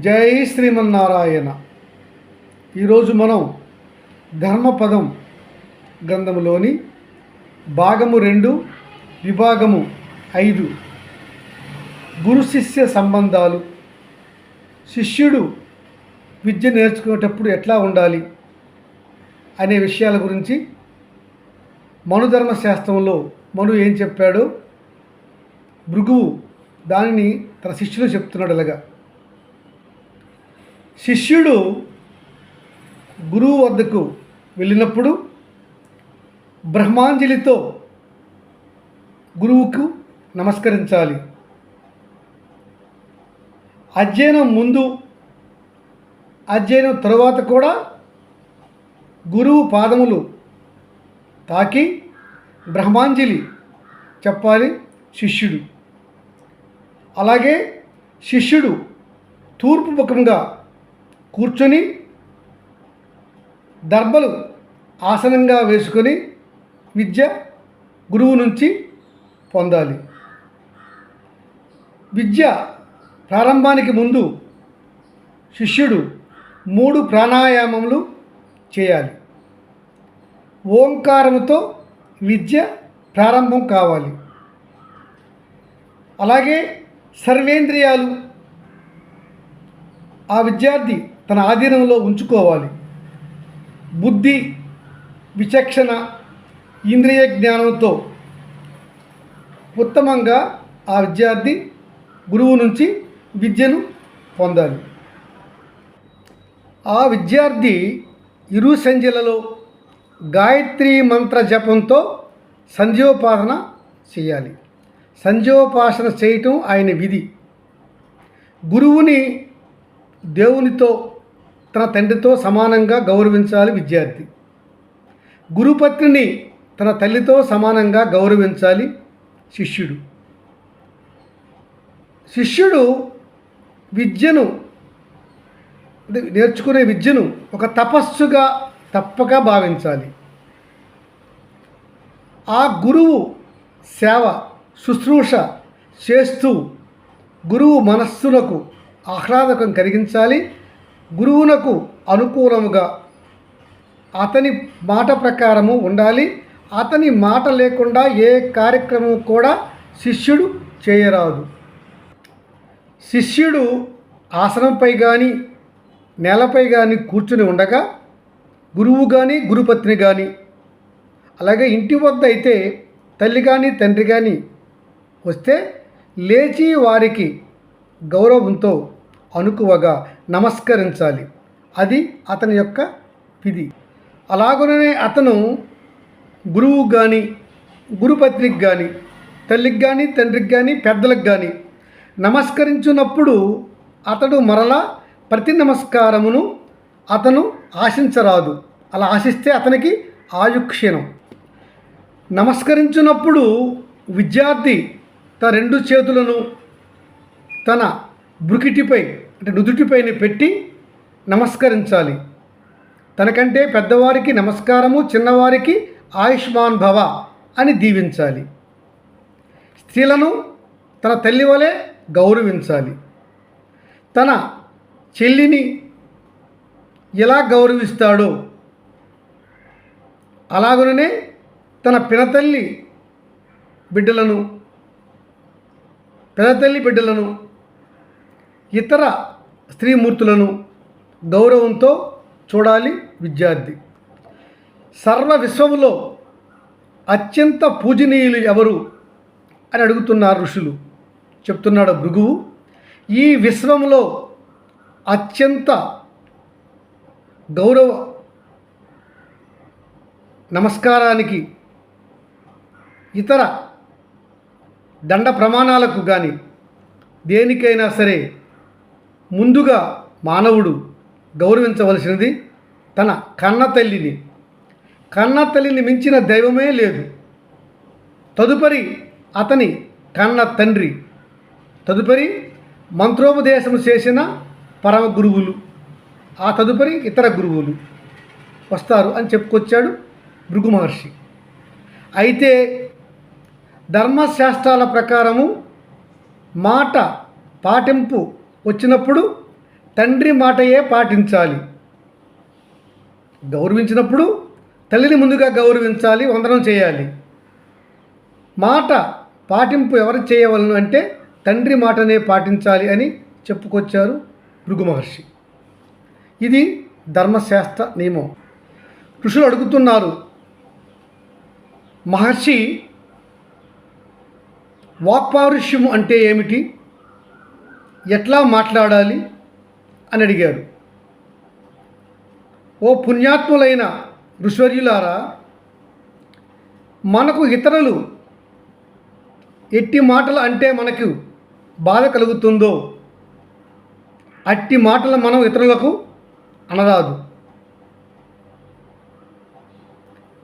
జై శ్రీమన్నారాయణ. ఈరోజు మనం ధర్మపదం గ్రంథములోని భాగము రెండు విభాగము ఐదు. గురు శిష్య సంబంధాలు. శిష్యుడు విద్య నేర్చుకునేటప్పుడు ఎట్లా ఉండాలి అనే విషయాల గురించి మనుధర్మ శాస్త్రంలో మను ఏం చెప్పాడో భృగువు దానిని తన శిష్యులు చెప్తున్నాడు అలాగా. శిష్యుడు గురువు వద్దకు వెళ్ళినప్పుడు బ్రహ్మాంజలితో గురువుకు నమస్కరించాలి. అధ్యయనం ముందు అధ్యయనం తరువాత కూడా గురువు పాదములు తాకి బ్రహ్మాంజలి చెప్పాలి శిష్యుడు. అలాగే శిష్యుడు తూర్పు ముఖంగా కూర్చొని దర్బలు ఆసనంగా వేసుకొని విద్య గురువు నుంచి పొందాలి. విద్య ప్రారంభానికి ముందు శిష్యుడు మూడు ప్రాణాయామములు చేయాలి. ఓంకారముతో విద్య ప్రారంభం కావాలి. అలాగే సర్వేంద్రియాలు. ఆ విద్యార్థి తన ఆధీనంలో ఉంచుకోవాలి. బుద్ధి విచక్షణ ఇంద్రియ జ్ఞానంతో ఉత్తమంగా ఆ విద్యార్థి గురువు నుంచి విద్యను పొందాలి. ఆ విద్యార్థి ఇరు సంధ్యలలో గాయత్రి మంత్ర జపంతో సంధ్యోపాసన చేయాలి. సంధ్యోపాసన చేయటం ఆయన విధి. గురువుని దేవునితో తన తండ్రితో సమానంగా గౌరవించాలి విద్యార్థి. గురుపత్నిని తన తల్లితో సమానంగా గౌరవించాలి శిష్యుడు. శిష్యుడు విద్యను నేర్చుకునే విద్యను ఒక తపస్సుగా తప్పక భావించాలి. ఆ గురువు సేవ శుశ్రూష చేస్తూ గురువు మనస్సునకు ఆహ్లాదకం కలిగించాలి. గురువునకు అనుకూలముగా అతని మాట ప్రకారము ఉండాలి. అతని మాట లేకుండా ఏ కార్యక్రమం కూడా శిష్యుడు చేయరాదు. శిష్యుడు ఆసనంపై కానీ నేలపై కానీ కూర్చుని ఉండగా గురువు కానీ గురుపత్ని కానీ అలాగే ఇంటి వద్ద అయితే తల్లి కానీ తండ్రి కానీ వస్తే లేచి వారికి గౌరవంతో అనుకువగా నమస్కరించాలి. అది అతని యొక్క విధి. అలాగనే అతను గురువు కానీ గురుపత్నికి కానీ తల్లికి కానీ తండ్రికి కానీ పెద్దలకు కానీ నమస్కరించినప్పుడు అతడు మరలా ప్రతి నమస్కారమును అతను ఆశించరాదు. అలా ఆశిస్తే అతనికి ఆయుక్షీణం. నమస్కరించినప్పుడు విద్యార్థి తన రెండు చేతులను తన బృకిటిపై అంటే నుదుటిపైన పెట్టి నమస్కరించాలి. తనకంటే పెద్దవారికి నమస్కారము చిన్నవారికి ఆయుష్మాన్ భవ అని దీవించాలి. స్త్రీలను తన తల్లి వలె గౌరవించాలి. తన చెల్లిని ఎలా గౌరవిస్తాడో అలాగనే తన పినతల్లి బిడ్డలను పినతల్లి బిడ్డలను ఇతర స్త్రీమూర్తులను గౌరవంతో చూడాలి విద్యార్థి. సర్వ విశ్వములో అత్యంత పూజనీయులు ఎవరు అని అడుగుతున్నారు ఋషులు. చెప్తున్నాడు భృగువు. ఈ విశ్వంలో అత్యంత గౌరవ నమస్కారానికి ఇతర దండ ప్రమాణాలకు కానీ దేనికైనా సరే ముందుగా మానవుడు గౌరవించవలసినది తన కన్న తల్లిని కన్న తల్లిని మించిన దైవమే లేదు. తదుపరి అతని కన్న తండ్రి. తదుపరి మంత్రోపదేశం చేసిన పరమ గురువులు. ఆ తదుపరి ఇతర గురువులు. వస్తారు అని చెప్పుకొచ్చాడు భృగు మహర్షి. అయితే ధర్మశాస్త్రాల ప్రకారము మాట పాటింపు వచ్చినప్పుడు తండ్రి మాటయే పాటించాలి. గౌరవించినప్పుడు తల్లిని ముందుగా గౌరవించాలి వందనం చేయాలి. మాట పాటింపు ఎవరు చేయవలను అంటే తండ్రి మాటనే పాటించాలి అని చెప్పుకొచ్చారు భృగు మహర్షి ఇది ధర్మశాస్త్ర నియమం. ఋషులు అడుగుతున్నారు మహర్షి వాక్పారుష్యము అంటే ఏమిటి? ఎట్లా మాట్లాడాలి అని అడిగారు. ఓ పుణ్యాత్ములైన ఋశ్వర్యులారా మనకు ఇతరులు ఎట్టి మాటలు అంటే మనకు బాధ కలుగుతుందో అట్టి మాటలు మనం ఇతరులకు అనరాదు.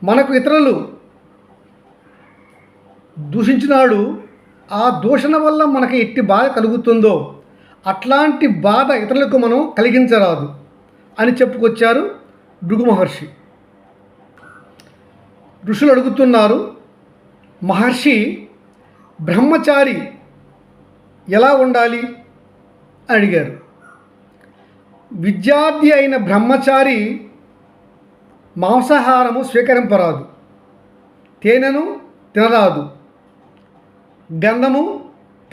మనకు ఇతరులు దూషించినాడు ఆ దూషణ వల్ల మనకి ఎట్టి బాధ కలుగుతుందో అట్లాంటి బాధ ఇతరులకు మనం కలిగించరాదు అని చెప్పుకొచ్చారు భృగు మహర్షి. ఋషులు అడుగుతున్నారు మహర్షి బ్రహ్మచారి ఎలా ఉండాలి? అని అడిగారు. విద్యార్థి అయిన బ్రహ్మచారి మాంసాహారము స్వీకరింపరాదు తేనెను తినరాదు గంధము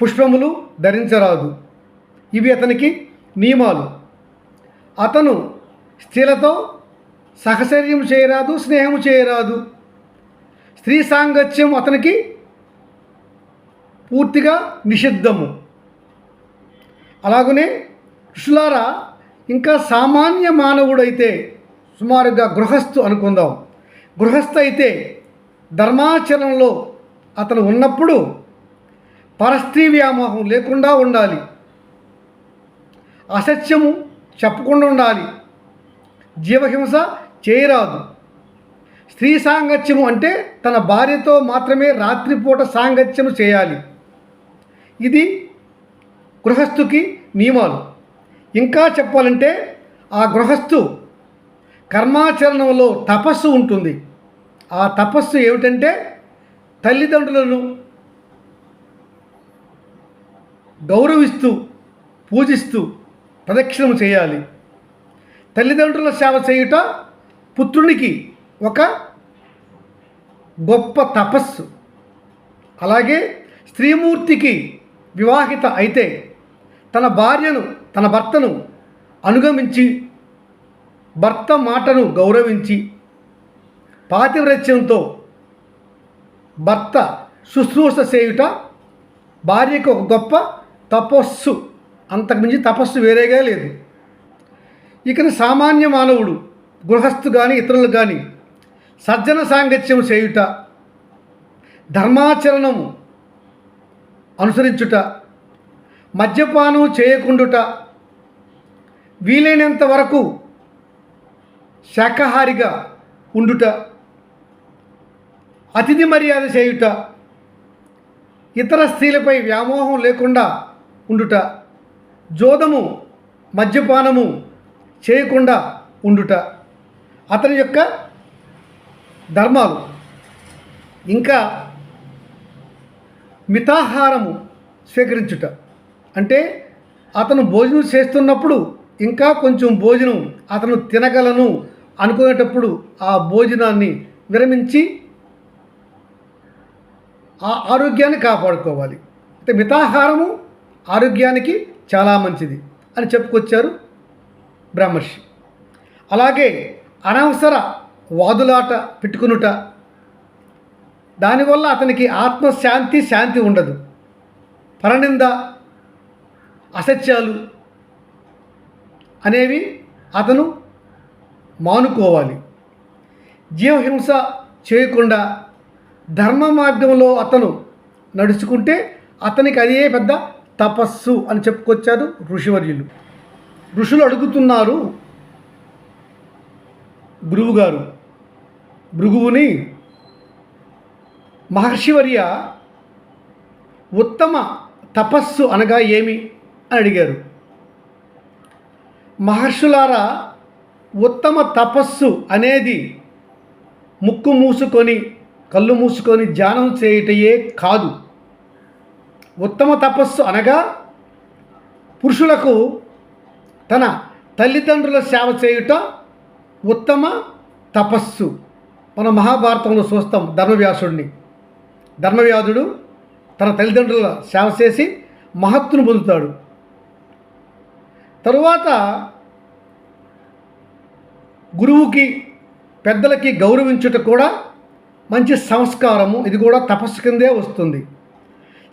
పుష్పములు ధరించరాదు ఇవి అతనికి నియమాలు. అతను స్త్రీలతో సహచర్యం చేయరాదు స్నేహము చేయరాదు. స్త్రీ సాంగత్యం అతనికి పూర్తిగా నిషిద్ధము. అలాగనే ఋషులారా ఇంకా సామాన్య మానవుడైతే సుమారుగా గృహస్థు అనుకుందాం. గృహస్థ అయితే ధర్మాచరణలో అతను ఉన్నప్పుడు పరస్త్రీ వ్యామోహం లేకుండా ఉండాలి. అసత్యము చెప్పకుండా ఉండాలి. జీవహింస చేయరాదు. స్త్రీ సాంగత్యము అంటే తన భార్యతో మాత్రమే రాత్రిపూట సాంగత్యము చేయాలి. ఇది గృహస్థుకి నియమాలు. ఇంకా చెప్పాలంటే ఆ గృహస్థు కర్మాచరణంలో తపస్సు ఉంటుంది. ఆ తపస్సు ఏమిటంటే తల్లిదండ్రులను గౌరవిస్తూ పూజిస్తూ ప్రదక్షిణము చేయాలి. తల్లిదండ్రుల సేవ చేయుట పుత్రునికి ఒక గొప్ప తపస్సు. అలాగే స్త్రీమూర్తికి వివాహిత అయితే తన భార్యను తన భర్తను అనుగమించి భర్త మాటను గౌరవించి పాతివ్రత్యంతో భర్త శుశ్రూష చేయుట భార్యకు ఒక గొప్ప తపస్సు. అంతకుమించి తపస్సు వేరేగా లేదు. ఇక సామాన్య మానవుడు గృహస్థు కానీ ఇతరులు కానీ సజ్జన సాంగత్యం చేయుట ధర్మాచరణము అనుసరించుట మద్యపానం చేయకుండుట వీలైనంత వరకు శాకాహారిగా ఉండుట అతిథి మర్యాద చేయుట ఇతర స్త్రీలపై వ్యామోహం లేకుండా ఉండుట జోదము మద్యపానము చేయకుండా ఉండుట అతని యొక్క ధర్మాలు. ఇంకా మితాహారము స్వీకరించుట. అంటే అతను భోజనం చేస్తున్నప్పుడు ఇంకా కొంచెం భోజనం అతను తినగలను అనుకునేటప్పుడు ఆ భోజనాన్ని విరమించి ఆ ఆరోగ్యాన్ని కాపాడుకోవాలి. అంటే మితాహారము ఆరోగ్యానికి చాలా మంచిది అని చెప్పుకొచ్చారు బ్రహ్మర్షి. అలాగే అనవసర వాదులాట పెట్టుకునుట దానివల్ల అతనికి ఆత్మశాంతి శాంతి ఉండదు. పరనింద అసత్యాలు అనేవి అతను మానుకోవాలి. జీవహింస చేయకుండా ధర్మ మార్గంలో అతను నడుచుకుంటే అతనికి అదే పెద్ద తపస్సు అని చెప్పుకొచ్చారు ఋషివర్యులు. ఋషులు అడుగుతున్నారు గురువుగారు భృగువుని మహర్షివర్య ఉత్తమ తపస్సు అనగా ఏమి అని అడిగారు. మహర్షులారా ఉత్తమ తపస్సు అనేది ముక్కు మూసుకొని కళ్ళు మూసుకొని ధ్యానం చేయుటయే కాదు. ఉత్తమ తపస్సు అనగా పురుషులకు తన తల్లిదండ్రుల సేవ చేయుట ఉత్తమ తపస్సు. మన మహాభారతంలో చూస్తాం ధర్మవ్యాసుడిని. ధర్మవ్యాధుడు తన తల్లిదండ్రుల సేవ చేసి మహత్తును పొందుతాడు. తరువాత గురువుకి పెద్దలకి గౌరవించుట కూడా మంచి సంస్కారము. ఇది కూడా తపస్సు కిందే వస్తుంది.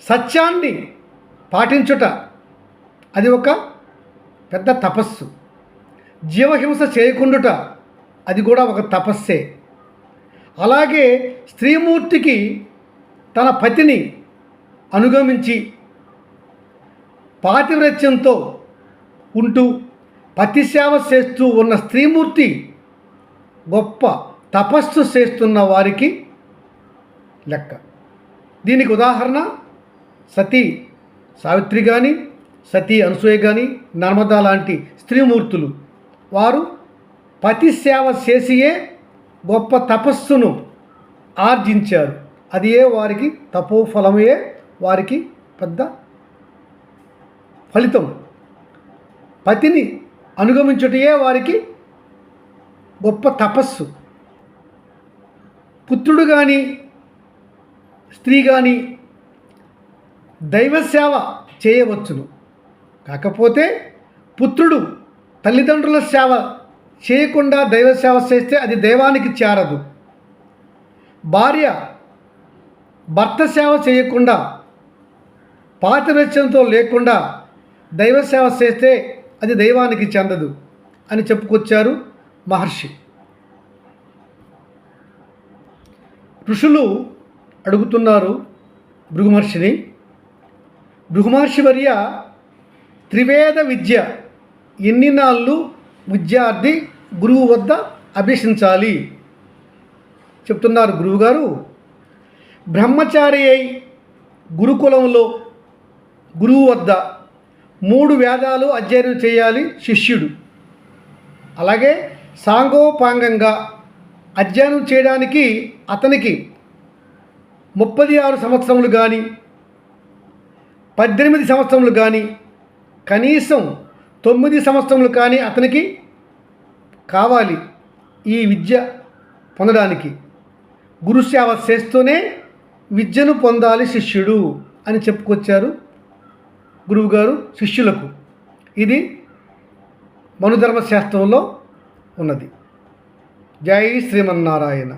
సత్యాన్ని పాటించుట అది ఒక పెద్ద తపస్సు. జీవహింస చేయకుండుట అది కూడా ఒక తపస్సే. అలాగే స్త్రీమూర్తికి తన పతిని అనుగమించి పాతివ్రత్యంతో ఉంటూ పతి సేవ చేస్తూ ఉన్న స్త్రీమూర్తి గొప్ప తపస్సు చేస్తున్న వారికి లెక్క. దీనికి ఉదాహరణ సతీ సావిత్రి కానీ సతీ అనసూయ కానీ నర్మదా లాంటి స్త్రీమూర్తులు. వారు పతి సేవ చేసియే గొప్ప తపస్సును ఆర్జించారు. అది ఏ వారికి తపోఫలమే వారికి పెద్ద ఫలితం పతిని అనుగమించుటయే వారికి గొప్ప తపస్సు. పుత్రుడు కానీ స్త్రీ కానీ దైవసేవ చేయవచ్చును. కాకపోతే పుత్రుడు తల్లిదండ్రుల సేవ చేయకుండా దైవ సేవ చేస్తే అది దైవానికి చేరదు. భార్య భర్త సేవ చేయకుండా పాతిరత్యంతో లేకుండా దైవ సేవ చేస్తే అది దైవానికి చెందదు అని చెప్పుకొచ్చారు మహర్షి. ఋషులు అడుగుతున్నారు భృగుమహర్షిని భృగుమహర్షివర్య త్రివేద విద్య ఎన్ని నాళ్ళు విద్యార్థి గురువు వద్ద అభ్యసించాలి? చెప్తున్నారు గురువుగారు. బ్రహ్మచారి అయి గురుకులంలో గురువు వద్ద మూడు వేదాలు అధ్యయనం చేయాలి శిష్యుడు. అలాగే సాంగోపాంగంగా అధ్యయనం చేయడానికి అతనికి ముప్పది ఆరు సంవత్సరములు కానీ పద్దెనిమిది సంవత్సరములు కానీ కనీసం తొమ్మిది సంవత్సరములు కానీ అతనికి కావాలి ఈ విద్య పొందడానికి. గురుసేవ చేస్తూనే విద్యను పొందాలి శిష్యుడు అని చెప్పుకొచ్చారు గురువుగారు శిష్యులకు. ఇది మనుధర్మ శాస్త్రంలో ఉన్నది. జై శ్రీమన్నారాయణ.